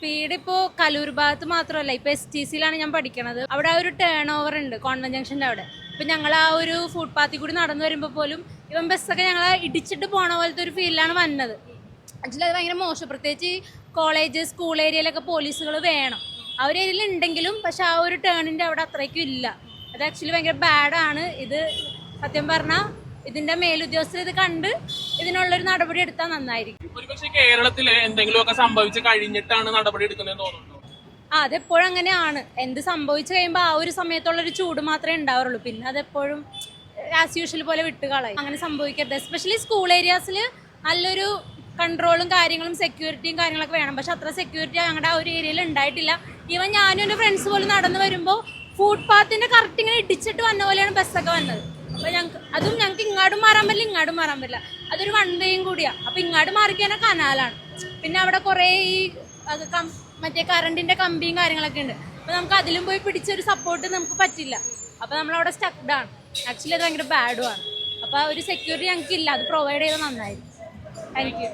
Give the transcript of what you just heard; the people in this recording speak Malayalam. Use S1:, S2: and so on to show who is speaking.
S1: സ്പീഡ് ഇപ്പോൾ കലൂർ ഭാഗത്ത് മാത്രമല്ല ഇപ്പൊ എസ് ടി സിയിലാണ് ഞാൻ പഠിക്കണത്. അവിടെ ആ ഒരു ടേൺ ഓവർ ഉണ്ട് കോൺവെന്റ് ജംഗ്ഷന്റെ അവിടെ. ഇപ്പൊ ഞങ്ങൾ ആ ഒരു ഫുഡ് പാത്തി കൂടി നടന്നു വരുമ്പോൾ പോലും ഇവൻ ബസ്സൊക്കെ ഞങ്ങൾ ഇടിച്ചിട്ട് പോണ പോലത്തെ ഒരു ഫീലിലാണ് വന്നത്. ആക്ച്വലി അത് ഭയങ്കര മോശം. പ്രത്യേകിച്ച് കോളേജ് സ്കൂൾ ഏരിയയിലൊക്കെ പോലീസുകൾ വേണം. ആ ഒരു ഏരിയയിൽ ഉണ്ടെങ്കിലും പക്ഷെ ആ ഒരു ടേണിന്റെ അവിടെ അത്രയ്ക്കും ഇല്ല. അത് ആക്ച്വലി ഭയങ്കര ബാഡാണ് ഇത് സത്യം പറഞ്ഞാൽ ഇതിന്റെ മേലുദ്യോഗസ്ഥർ ഇത് കണ്ട് ഇതിനുള്ളൊരു നടപടി എടുത്താൽ നന്നായിരിക്കും.
S2: ഒരുപക്ഷെ കേരളത്തിൽ എന്തെങ്കിലുമൊക്കെ സംഭവിച്ച് കഴിഞ്ഞിട്ടാണ് നടപടി എടുക്കുന്നതെന്ന് തോന്നുന്നുണ്ടോ?
S1: ആ അതെപ്പോഴും അങ്ങനെയാണ്. എന്ത് സംഭവിച്ചു കഴിയുമ്പോൾ ആ ഒരു സമയത്തുള്ള ഒരു ചൂട് മാത്രമേ ഉണ്ടാവാറുള്ളൂ പിന്നെ അതെപ്പോഴും ആസ് യൂഷ്വൽ പോലെ വിട്ടുകളായി അങ്ങനെ സംഭവിക്കരുത്. എസ്പെഷ്യലി സ്കൂൾ ഏരിയാസിൽ നല്ലൊരു കൺട്രോളും കാര്യങ്ങളും സെക്യൂരിറ്റിയും കാര്യങ്ങളൊക്കെ വേണം. പക്ഷെ അത്ര സെക്യൂരിറ്റി ഞങ്ങളുടെ ആ ഒരു ഏരിയയിൽ ഉണ്ടായിട്ടില്ല. ഈവൻ ഞാനും എന്റെ ഫ്രണ്ട്സ് പോലും നടന്നു വരുമ്പോൾ ഫുട്പാത്തിന്റെ കറക്റ്റ് ഇങ്ങനെ ഇടിച്ചിട്ട് വന്ന പോലെയാണ് ബസ്സൊക്കെ വന്നത്. അപ്പോൾ ഞങ്ങൾക്ക് അതും ഞങ്ങൾക്ക് ഇങ്ങോട്ടും മാറാൻ പറ്റില്ല ഇങ്ങോട്ടും മാറാൻ പറ്റില്ല. അതൊരു വൺ വേയും കൂടിയാ. അപ്പോൾ ഇങ്ങോട്ട് മാറിക്കാനെ കനാലാണ്. പിന്നെ അവിടെ കുറേ ഈ മറ്റേ കറണ്ടിന്റെ കമ്പിയും കാര്യങ്ങളൊക്കെ ഉണ്ട്. അപ്പൊ നമുക്ക് അതിലും പോയി പിടിച്ചൊരു സപ്പോർട്ട് നമുക്ക് പറ്റില്ല. അപ്പൊ നമ്മളവിടെ സ്റ്റക്ഡ് ആണ് ആക്ച്വലി അത് ഭയങ്കര ബാഡും ആണ്. അപ്പൊ ആ ഒരു സെക്യൂരിറ്റി ഞങ്ങൾക്ക് ഇല്ല അത് പ്രൊവൈഡ് ചെയ്താൽ നന്നായിരിക്കും. Thank you